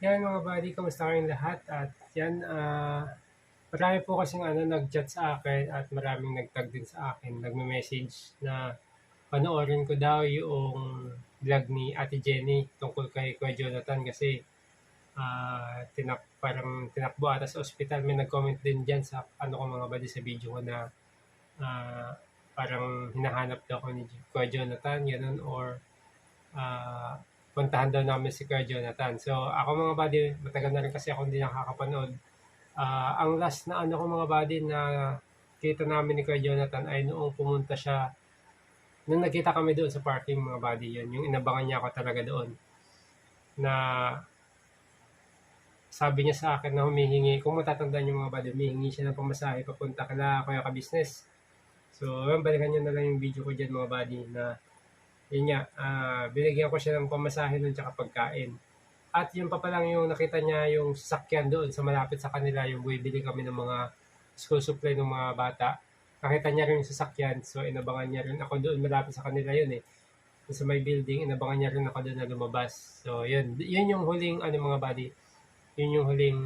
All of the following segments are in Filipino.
Yan mga buddy, kamusta kayong lahat? At yan, ah marami po kasing ano, nag-chat sa akin at maraming nag-tag din sa akin, nagme-message na panoorin ko daw yung vlog ni Ate Jenny tungkol kay Kuya Jonathan kasi ah tinak parang tinakbo ata sa ospital. May nag-comment din dyan sa ano ko mga buddy sa video ko na ah, parang hinahanap daw ko ni Kuya Jonathan, ganun, or ah puntahan daw namin si Kuya Jonathan. So, ako mga buddy, matagal na rin kasi ako hindi nakakapanood. Ah, ang last na ano ko mga buddy na kita namin ni Kuya Jonathan ay noong pumunta siya, nung nagkita kami doon sa parking mga buddy yun, yung inabangan niya ako talaga doon. Na sabi niya sa akin na humihingi, kung matatandaan yung mga buddy, humihingi siya ng pamasahe papunta kala Kuya ka business. So, balikan nyo na lang yung video ko dyan mga buddy na yun nga, ah, binigyan ko siya ng pamasahe nun tsaka pagkain. At yun pa lang yung nakita niya yung sasakyan doon sa malapit sa kanila, yung bibili kami ng mga school supply ng mga bata. Nakita niya rin yung sasakyan, so inabangan niya rin ako doon, malapit sa kanila yun eh. Sa may building, inabangan niya rin ako doon na lumabas. So yun, yun yung huling ano mga buddy, yun yung huling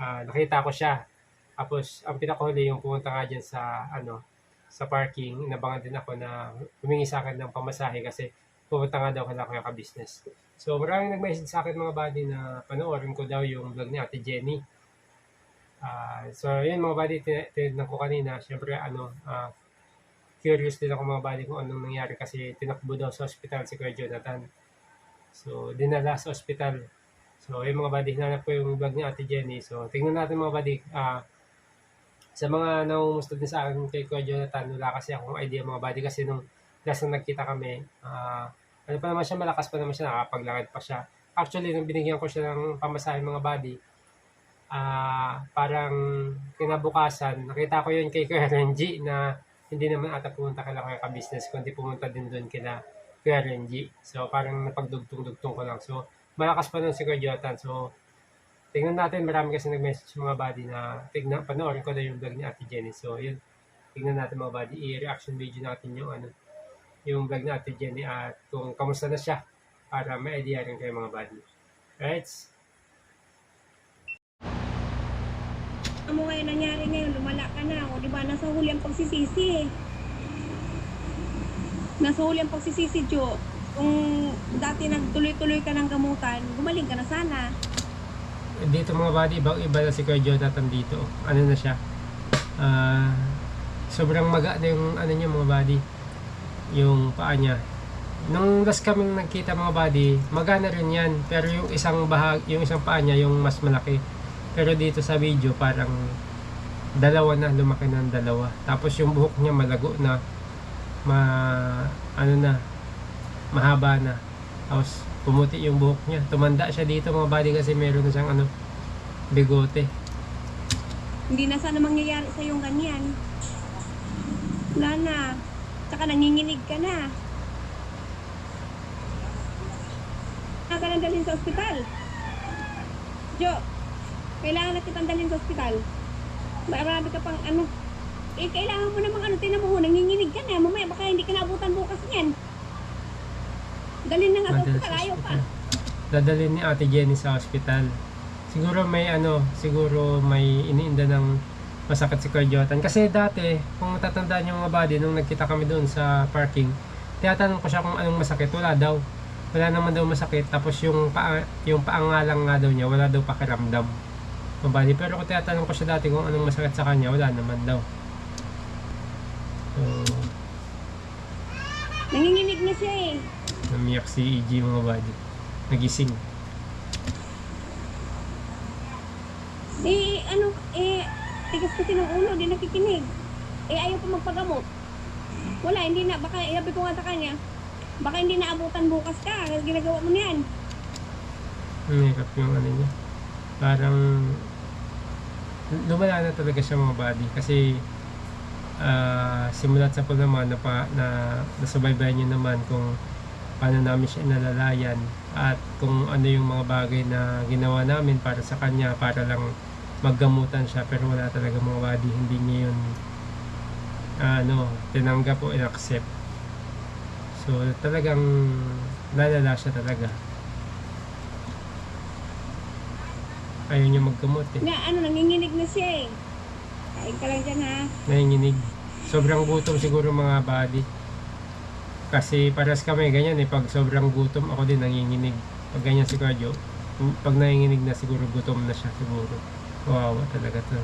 ah, nakita ko siya. Tapos ang pinakahuli yung pumunta nga dyan sa ano, sa parking, inabangan din ako na humingi sa akin ng pamasahe kasi pumunta nga daw kala kaya ka-business. So maraming nag-message sa akin mga buddy na panoorin ko daw yung vlog ni Ate Jenny. Ah, so yun mga buddy, tin- tinignan ko kanina, syempre ano, ah, curious din ako mga buddy kung anong nangyari kasi tinakbo daw sa ospital si Kuya Jonathan. So dinala sa ospital. So yung mga buddy, hinanap ko yung vlog ni Ate Jenny. So tingnan natin mga buddy, ah, sa mga namumustod din sa akin kay Kuya Jonathan, wala kasi akong idea mga buddy kasi nung last na nagkita kami, ah, ano pa naman siya, malakas pa naman siya, nakapaglakad pa siya. Actually, nung binigyan ko siya ng pamasahe mga buddy, ah, parang kinabukasan, nakita ko yun kay Kuya Renji na hindi naman ata pumunta kala Kuya ka-business, kundi pumunta din doon kila Kuya Renji. So, parang napagdugtong-dugtong ko lang. So, malakas pa nun si Kuya Jonathan. So, tingnan natin, marami kasi nag-message mga buddy na tignan, panoorin ko na yung vlog ni Ate Jenny. So, yun, tignan natin mga buddy, i-reaction video natin yung ano, yung vlog ni Ate Jenny at kung kamusta na siya para may idea rin kayo mga buddy. Right? Ano ngayon nangyari ngayon? Lumala ka na. O di ba nasa huli ang pagsisisi eh. Nasa huli ang pagsisisi, Jo. Kung dati nagtuloy-tuloy ka ng gamutan, gumaling ka na sana. Dito mga buddy, ibang iba na si Kuya Jonathan dito. Ano na siya? Ah, sobrang maga na yung ano niya mga buddy. Yung paa niya. Nung last kaming nagkita mga buddy, magana rin yan. Pero yung isang bahag, yung isang paa niya, yung mas malaki. Pero dito sa video, parang dalawa na, lumaki ng dalawa. Tapos yung buhok niya malago na, ma, ano na, mahaba na. Tapos pumuti yung buhok niya. Tumanda siya dito mga buddy kasi meron siyang ano, bigote. Hindi na sana mangyayari sa yung ganyan. Wala na. Tsaka nanginginig ka na. Kailangan ka nang dalhin sa ospital. Jo, kailangan na kitang dalhin sa ospital. Marami ka pang ano. Eh, kailangan mo namang ano, tinan mo nanginginig ka na. Mamaya, baka hindi ka naabutan bukas niyan. Dalhin na nga ospital, sa ayaw pa. ospital. Dadalhin ni Ate Jenny sa ospital. Siguro may ano, siguro may iniinda ng masakit si Kuya. Kasi dati, kung matatandaan yung mga buddy, nung nagkita kami doon sa parking, tinatanong ko siya kung anong masakit. Wala daw. Wala naman daw masakit. Tapos yung paa, yung paa nga lang nga daw niya, wala daw pakiramdam. Mga buddy. Pero kung tinatanong ko siya dati kung anong masakit sa kanya, wala naman daw. So, Nanginginig na siya eh. Namiyak si EG mga buddy. Nagising. Eh, ano, eh, tigas kasi ng ulo, di nakikinig. Eh, ayaw pa magpagamot. Wala, hindi na, baka, sabi ko nga sa kanya, baka hindi naabutan bukas ka, kasi ginagawa mo niyan. Mahirap yung ano niya. Parang lumala na talaga siya mga body kasi ah simulat sa po naman na, pa, na nasubaybayan niyo naman kung paano namin siya inalalayan at kung ano yung mga bagay na ginawa namin para sa kanya para lang maggamutan siya pero wala talaga mga body hindi niya yun ano tinanggap o inaccept so talagang nalala siya talaga Ayaw niya maggamot eh. Na ano, nanginginig na siya eh. Kain ka lang dyan ha. Nanginginig. Sobrang gutom siguro mga body. Kasi paras kami ganyan eh. Pag sobrang gutom ako din nanginginig. Pag ganyan si Kuya Joe, pag nanginginig na siguro gutom na siya siguro. Kawawa talaga to.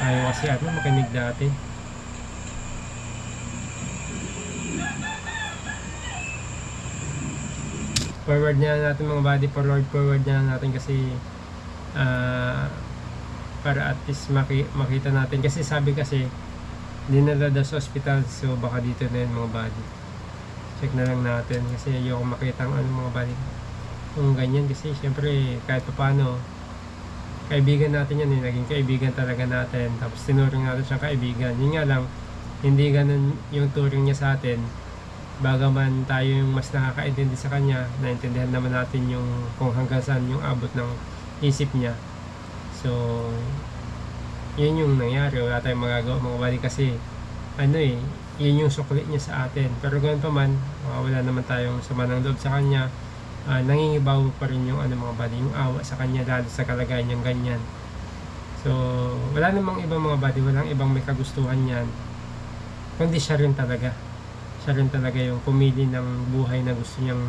Ayaw kasi ano makinig dati. Forward niya natin mga body forward forward niya natin kasi ah para at least maki, makita natin kasi sabi kasi dinala daw sa ospital so baka dito na yun mga body check na lang natin kasi ayoko makita ang ano mga body kung ganyan kasi syempre kahit pa paano kaibigan natin yan eh. Naging kaibigan talaga natin. Tapos tinuring natin siyang kaibigan. Yun nga lang hindi ganun yung turing niya sa atin. Bagaman tayo yung mas nakakaintindi sa kanya naintindihan naman natin yung kung hanggang saan yung abot ng isip niya. So, yun yung nangyari. Wala tayong magagawa mga bali kasi ano eh, yun yung sukli niya sa atin. Pero ganoon pa man, uh, wala naman tayong sama ng loob sa kanya. Uh, nangingibaw pa rin yung ano mga bali, yung awa sa kanya lalo sa kalagayan niyang ganyan. So, wala namang ibang mga bali, walang ibang may kagustuhan yan. Kundi siya rin talaga. Siya rin talaga yung pumili ng buhay na gusto niyang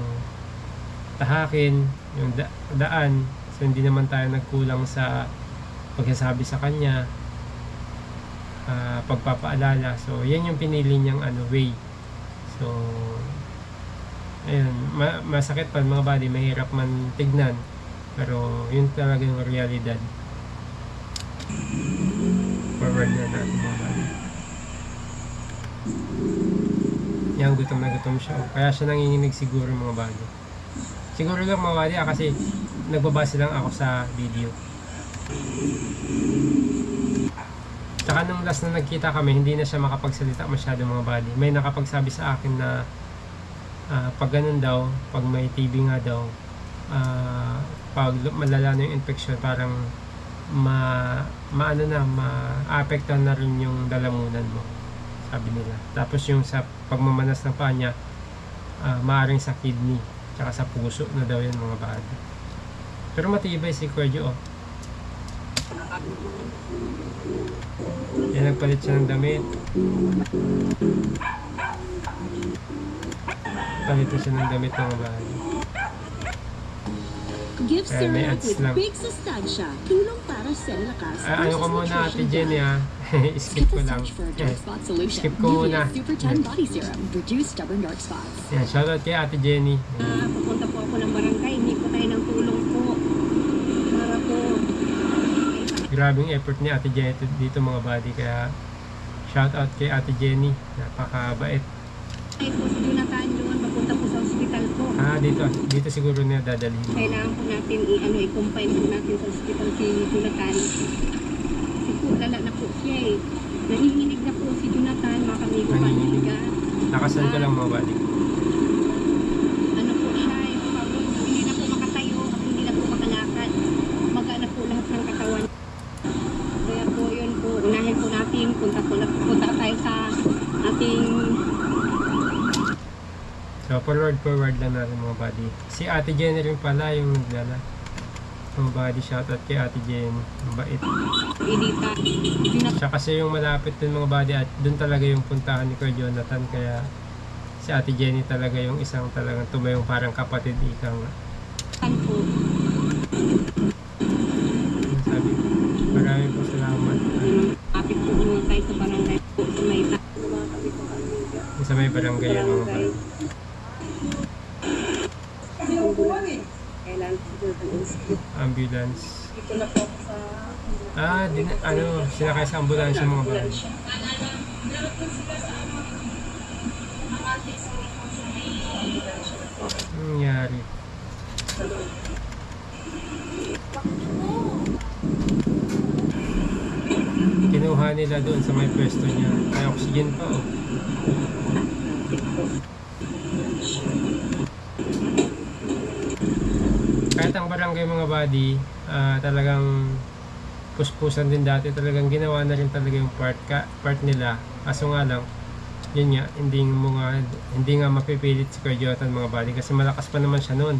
tahakin, yung da- daan. So, hindi naman tayo nagkulang sa pagsasabi sa kanya, ah, pagpapaalala. So, yan yung pinili niyang ano, way. So, ayun, ma- masakit pa mga body, mahirap man tignan. Pero, yun talaga yung realidad. Forward na natin mga body. Yan, gutom na gutom siya. Kaya siya nanginginig siguro mga body. Siguro lang mga body, ah, kasi nagbabase lang ako sa video. Tsaka nung last na nagkita kami, hindi na siya makapagsalita masyado mga body. May nakapagsabi sa akin na ah, pag ganun daw, pag may TB nga daw, ah, pag malala na yung infection, parang ma, maano na, ma-apektuhan na rin yung dalamunan mo. Sabi nila. Tapos yung sa pagmamanas ng paa niya, ah, maaaring sa kidney, tsaka sa puso na daw yun mga body. Pero matibay si Kuya oh. Yan, nagpalit siya ng damit. Palit na siya ng damit mga bahay. Give Eh, may ads lang. Big Sustansya. Tulong para sa lakas. Ah, ano ko muna Ate Jenny ha. Skip Skip ko lang. solution. Skip ko muna. Super 10 Body Serum. Reduce stubborn dark spots. Yan, shoutout kay Ate Jenny. Ah, papunta po ako ng barangay. Hindi po tayo ng tulong po. Para po. Grabing effort ni Ate Jenny dito mga buddy. Kaya shoutout kay Ate Jenny. Napakabait. Ay po si Jonathan doon. Papunta po sa ospital po. Ah, dito. Dito siguro niya dadalhin. Kailangan po natin i-ano, i-confine po natin sa ospital si Jonathan. Kasi po, lala na po siya eh. Nanginginig na po si Jonathan, mga kamigo Nanginginig. kaniga. Nakasan ko lang mga buddy. Ano po siya eh, pagod. Hindi na po makatayo at hindi na po makalakad. Maga na po lahat ng katawan. Kaya po yun po, unahin po natin, punta po na punta tayo sa ating So, forward forward lang natin mga buddy. Si Ate Jenny rin pala yung naglala. Mga buddy, shoutout kay Ate Jenny. Mabait. Siya kasi yung malapit dun mga buddy at dun talaga yung puntahan ni Kuya Jonathan kaya si Ate Jenny talaga yung isang talagang tumayong parang kapatid ika nga. po. Yung Sabi maraming po salamat. Kapit po tayo sa barangay po sa may Sa may barangay yan mga Barangay. buddy. Kailangan siguro ng institute. Ambulance. Dito na po sa Ah, din, ano, sinakay sa ambulansya mga buddy. Anong nangyari? Kinuha nila doon sa may pwesto niya. May oxygen pa oh. Barangay mga buddy, ah, talagang puspusan din dati talagang ginawa na rin talaga yung part ka, part nila kaso nga lang yun nga hindi mo nga hindi nga mapipilit si Kuya Jonathan mga buddy kasi malakas pa naman siya noon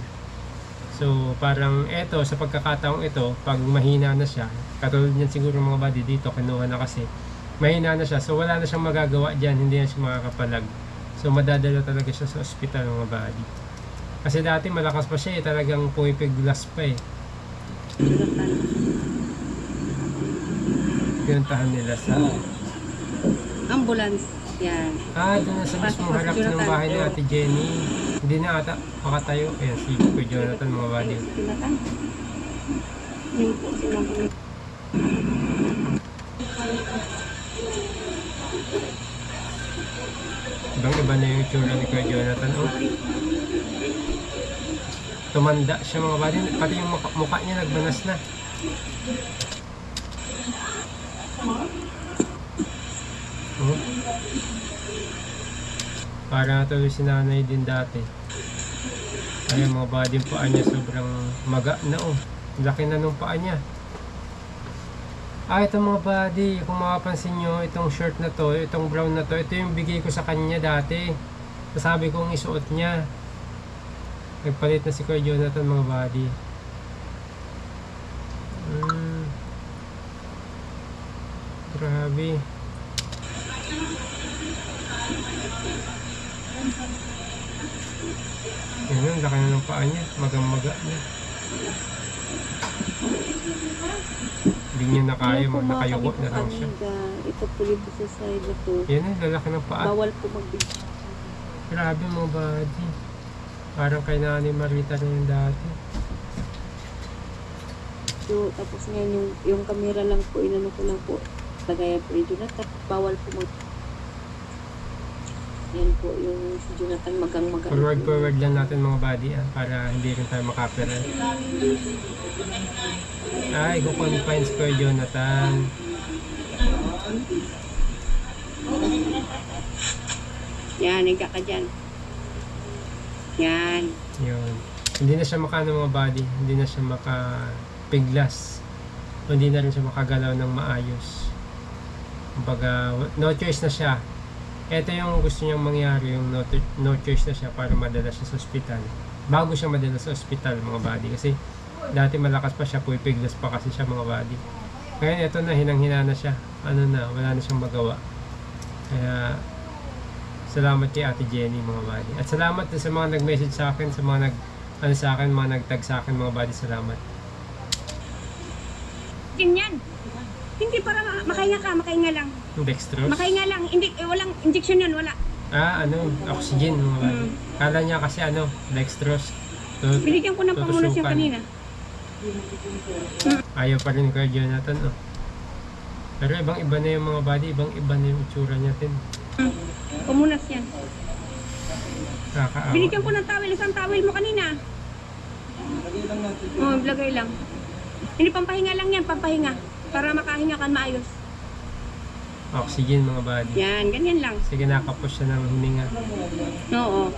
so parang eto, sa pagkakataong ito, pag mahina na siya, katulad niyan siguro mga body dito, kinuha na kasi, mahina na siya. So, wala na siyang magagawa dyan, hindi na siya makakapalag. So, madadala talaga siya sa ospital mga body. Kasi dati malakas pa siya eh, talagang pumipiglas pa eh. Pinuntahan nila sa... Ambulance. Yan. Ah, doon na sa mismong harap ng bahay ni Ate Jenny. Hindi na ata makatayo. Ayan, si Kuya Jonathan mga body. Tinatan. Yun po sinabi. Ibang iba na yung itsura ni Kuya Jonathan. Oh. Tumanda siya mga body. Pati yung mukha, niya nagbanas na. Oh. Para tuloy si nanay din dati. Ay, mga body yung paa niya sobrang maga na oh. Laki na nung paa niya. Ah, ito mga buddy, kung makapansin nyo, itong shirt na to, itong brown na to, ito yung bigay ko sa kanya dati. Sabi kong isuot niya. Nagpalit na si Kuya Jonathan mga buddy. Hmm. Grabe. Yan ang laki na ng paa niya. Magang-maga na. Hindi niya na kaya, Yung nakayuko na po lang siya. Ito po dito sa side to. Yan ang lalaki ng paa. Bawal po magbigay. Grabe mga buddy. Parang kay Nani Marita yung dati. So, tapos ngayon yung, yung camera lang po, inano ko lang po. Tagaya po yung Jonathan. Bawal po mag... Yan po yung si Jonathan magang magang. Forward forward lang natin mga buddy ah, para hindi rin tayo makapirate. Ay, kukonfines ko Jonathan. Yan, higa ka dyan. Yan. Yun. Hindi na siya makano mga body, hindi na siya makapiglas. Hindi na rin siya makagalaw ng maayos. Kumbaga, no choice na siya. Ito yung gusto niyang mangyari, yung no, no choice na siya para madala siya sa ospital. Bago siya madala sa ospital mga body. Kasi dati malakas pa siya, pupiglas pa kasi siya mga body. Ngayon ito na, hinang-hina na siya. Ano na, wala na siyang magawa. Kaya, salamat kay Ate Jenny mga body. At salamat din sa mga nag-message sa akin, sa mga nag ano sa akin, mga nagtag sa akin mga body, salamat. Ganyan. Hindi para ma- makahinga ka, makahinga lang. Dextrose? Makahinga lang. Hindi, eh, walang injection yan, wala. Ah, ano, oxygen mga body. Mm. Kala niya kasi ano, dextrose. To, Binigyan ko ng pamunas yung Tutusukan. kanina. ayaw pa rin kay Jonathan, oh. Pero ibang iba na yung mga body, ibang iba na yung itsura niya din. Pamunas yan. Kakaawa. Binigyan ko ng towel, isang towel mo kanina. Oo, oh, lagay lang. Hindi pampahinga lang yan, pampahinga. Para makahinga ka maayos. Oxygen mga body. Yan, ganyan lang. Sige, nakapos siya ng hininga. Oo,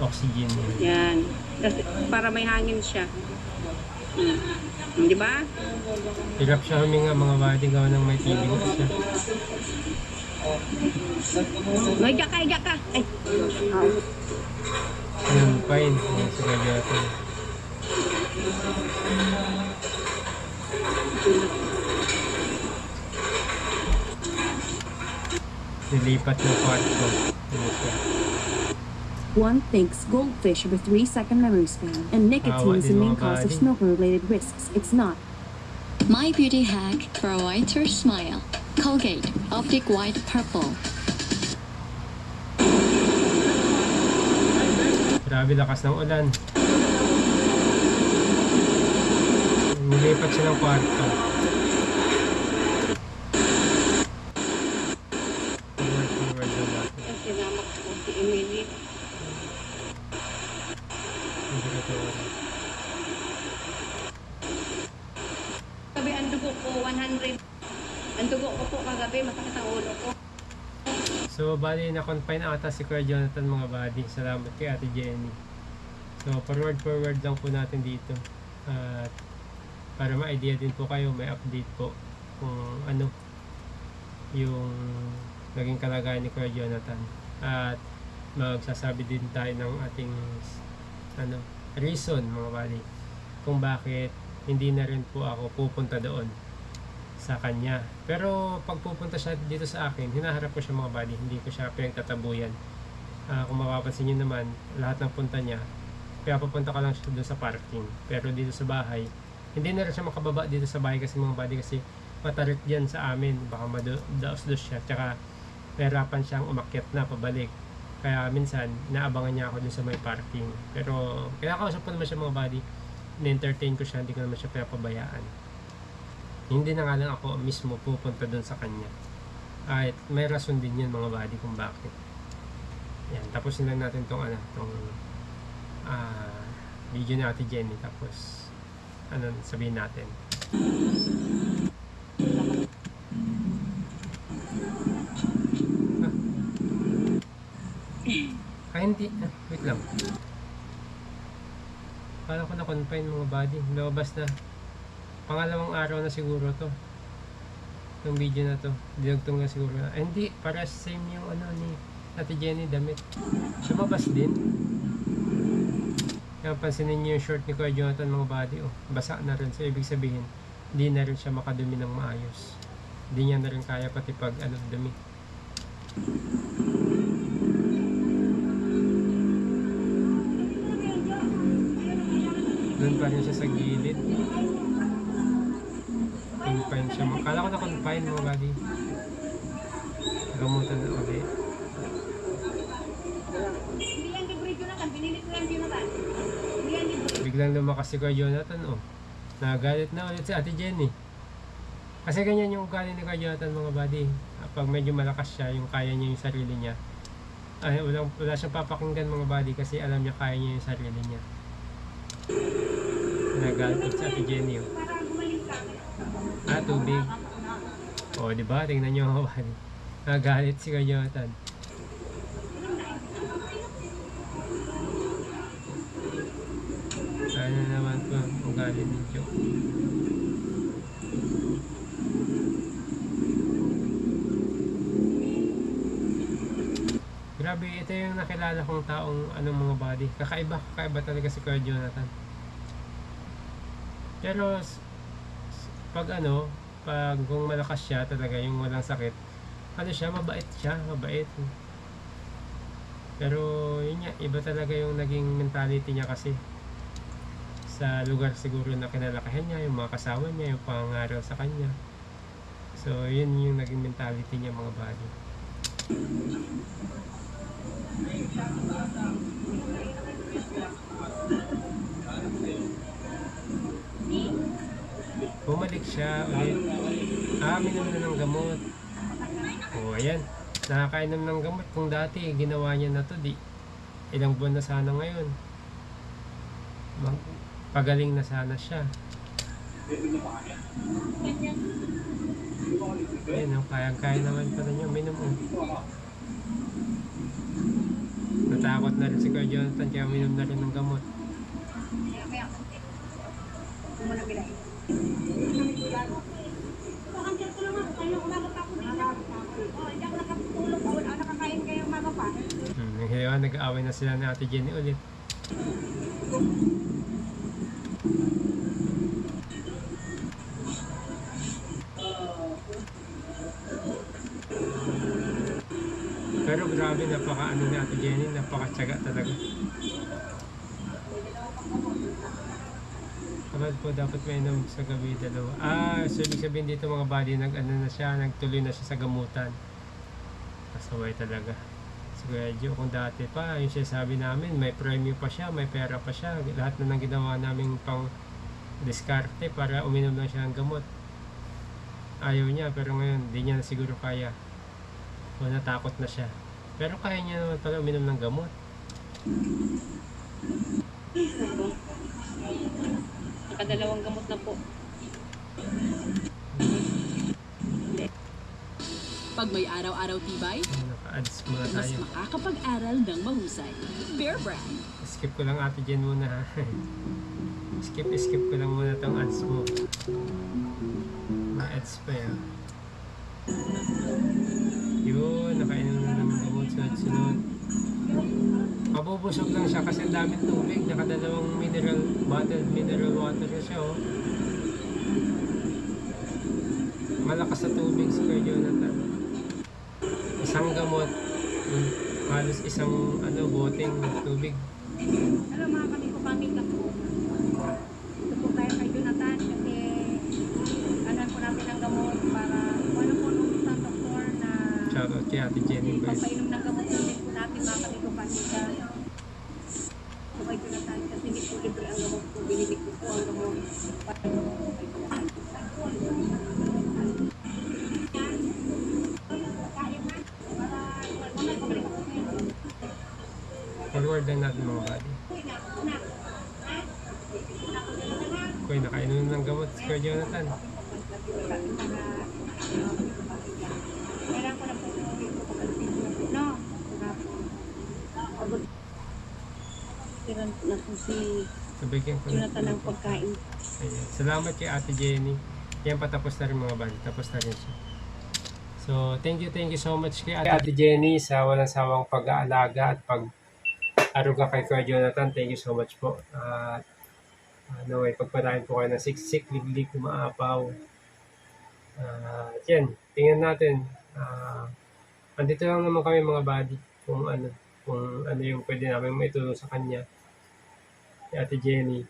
Oxygen yan. Para may hangin siya. Hmm. Di ba? Hirap siya huminga mga body, gawa ng may TV na siya. Higa ka, higa ka. Ay, Yun, fine. Yan si Kuya Jonathan. Nilipat ng kwarto. Yun siya. One thinks goldfish have a three second memory span, and nicotine is the main cause of smoker related risks. It's not. My beauty hack for a whiter smile. Colgate Optic White Purple. Grabe lakas ng ulan. Nilipat siya ng kwarto. Forward, forward lang natin. ang sinamak ko si Emily. Hindi ko ito. Sabi, ang dugo ko, 100. Ang dugo ko po kagabi, masakit ang ulo ko. So, bali na-confine ata si Kuya Jonathan mga buddy. Salamat kay Ate Jenny. So, forward forward lang po natin dito. At para ma-idea din po kayo, may update po kung ano yung naging kalagayan ni Kuya Jonathan. At magsasabi din tayo ng ating ano, reason mga buddy kung bakit hindi na rin po ako pupunta doon sa kanya. Pero pag pupunta siya dito sa akin, hinaharap ko siya mga buddy, hindi ko siya pinagtatabuyan. Ah, kung mapapansin nyo naman, lahat ng punta niya, kaya pupunta ka lang siya doon sa parking. Pero dito sa bahay, hindi na rin siya makababa dito sa bahay kasi mga buddy kasi matarik dyan sa amin. Baka madaos-dos siya. Tsaka nahirapan siyang umakyat na pabalik. Kaya minsan, naabangan niya ako dun sa may parking. Pero, kaya kausap ko naman siya mga buddy. Na-entertain ko siya, hindi ko naman siya pinapabayaan. Hindi na nga lang ako mismo pupunta dun sa kanya. At may rason din yun mga buddy kung bakit. Yan, tapusin lang natin tong ano, tong ah, video ni Ate Jenny. Tapos, ano, sabihin natin. Ay, hindi. Ah, wait lang. Kala ko na-confine mga body. Lumabas na. Pangalawang araw na siguro to. Yung video na to. Dinugtong na siguro na. Ay, hindi. Para same yung ano ni Ate Jenny damit. Lumabas din. Kaya pansinin niyo yung short ni Kuya Jonathan mga body. Oh, basa na rin. So, ibig sabihin, hindi na rin siya makadumi ng maayos. Hindi niya na rin kaya pati pag ano, dumi. Doon pa rin siya sa gilid. Confine siya. Kala ko na confine mga buddy. Gamutan na ulit. Biglang lumakas si Kuya Jonathan oh. Nagalit na ulit si Ate Jenny. Kasi ganyan yung ugali ni Kuya Jonathan mga buddy. Pag medyo malakas siya, yung kaya niya yung sarili niya. Ay, wala, wala siyang papakinggan mga buddy kasi alam niya kaya niya yung sarili niya. Nagalit si Ate Jenny oh. Ah, tubig. O, di ba? Tingnan niyo mga buddy. Nagalit si Jonathan. Ano naman po ang ugali ni. Grabe, ito yung nakilala kong taong anong mga body. Kakaiba, kakaiba talaga si Kuya Jonathan. Pero pag ano, pag kung malakas siya talaga yung walang sakit, ano siya, mabait siya, mabait. Pero yun nga, iba talaga yung naging mentality niya kasi sa lugar siguro na kinalakihan niya, yung mga kasama niya, yung pangaral sa kanya. So, yun yung naging mentality niya mga body. Bumalik siya ulit. Ah, minom na ng gamot. O, ayan. Nakakainom ng gamot. Kung dati, ginawa niya na to, di. Ilang buwan na sana ngayon. Pagaling na sana siya. Ayan, oh, kayang-kaya naman pala niya. Minom oh. Natakot na rin si Kuya Jonathan kaya minom na rin ng gamot. Kaya kaya. Kaya pa. Oh, kaya pa. Hmm, ngayon, nag-aaway na sila ni Ate Jenny ulit. Dapat may inom sa gabi dalawa. Ah, so ibig sabihin dito mga body, nag ano na siya, nagtuloy na siya sa gamutan. Kasaway talaga. Si Kuya Joe, kung dati pa, yung siya sabi namin, may premyo pa siya, may pera pa siya. Lahat na nang ginawa namin pang diskarte para uminom lang siya ng gamot. Ayaw niya, pero ngayon, di niya na siguro kaya. O natakot na siya. Pero kaya niya naman pala uminom ng gamot. Nakadalawang gamot na po. Pag may araw-araw tibay, Naka-ads muna mas tayo. makakapag-aral ng mahusay. Bear Brand. Skip ko lang ate Jen muna ha. skip, skip ko lang muna tong ads mo. May ads pa yan. Yun, nakainom na naman gamot sunod-sunod. Mabubusog lang siya kasi daming tubig. Nakadalawang mineral, bottled mineral water siya oh. Malakas sa tubig si Kuya Jonathan. Isang gamot. Halos isang ano, boteng tubig. Hello mga kami ko kami ka po. Ito po tayo kay Jonathan kasi alam po namin ang gamot para kung ano po nung isang doktor na Shoutout kay Ate Jenny guys. papainom ng gamot namin po natin mga kami ko kami ka. So kay Jonathan kasi hindi po libre ang gamot po. Binili ko po ang gamot. Para kay Jonathan. Lang natin mga buddy. Kuya, nakainom ng gamot si Kuya Jonathan. Tiran na po si. Jonathan ng pagkain. Ayan. Salamat kay Ate Jenny. Yan patapos na rin mga buddy. Tapos na rin siya. So, thank you, thank you so much kay Ate, Ate Jenny sa walang sawang pag-aalaga at pag aruga kay Kuya Jonathan. Thank you so much po. At ano, ay pagpalain po kayo ng siksik, liglig, umaapaw. Ah, yan, tingnan natin. Ah, andito lang naman kami mga buddy kung ano, kung ano yung pwede namin maitulong sa kanya. Kay Ate Jenny.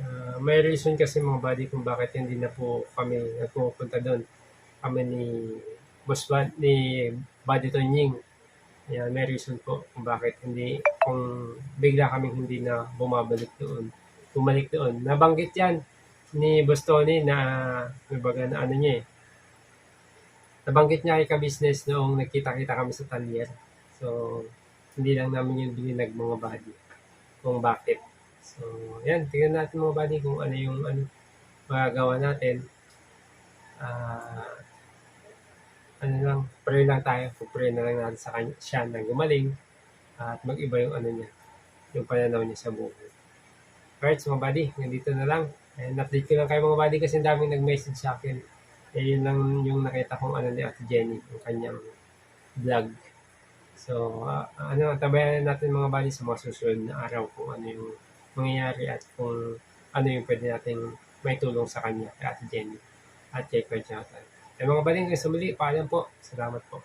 Ah, may reason kasi mga buddy kung bakit hindi na po kami nagpupunta doon. Kami ni Boss ni Buddy Tonying. Yan, may reason po kung bakit hindi, kung bigla kaming hindi na bumabalik doon. Bumalik doon. Nabanggit yan ni Boss Tony na, kumbaga na ano niya eh. Nabanggit niya kay ka-business noong nagkita-kita kami sa Talyer. So, hindi lang namin yung bininag mga buddy kung bakit. So, yan, tingnan natin mga buddy kung ano yung ano, magagawa natin. Ah, ano lang, pray lang tayo. Pray na lang natin sa kanya, siya na gumaling at mag-iba yung ano niya, yung pananaw niya sa buhay. Alright, so mga buddy, nandito na lang. And update ko lang kayo mga buddy kasi daming nag-message sa akin. Eh, yun lang yung nakita kong ano ni Ate Jenny, yung kanyang vlog. So, ah, ano, tabayan natin mga buddy sa mga susunod na araw kung ano yung mangyayari at kung ano yung pwede nating may tulong sa kanya, kay Ate Jenny at kay Kuya Jonathan. Eh mga hanggang sa muli, paalam po. Salamat po.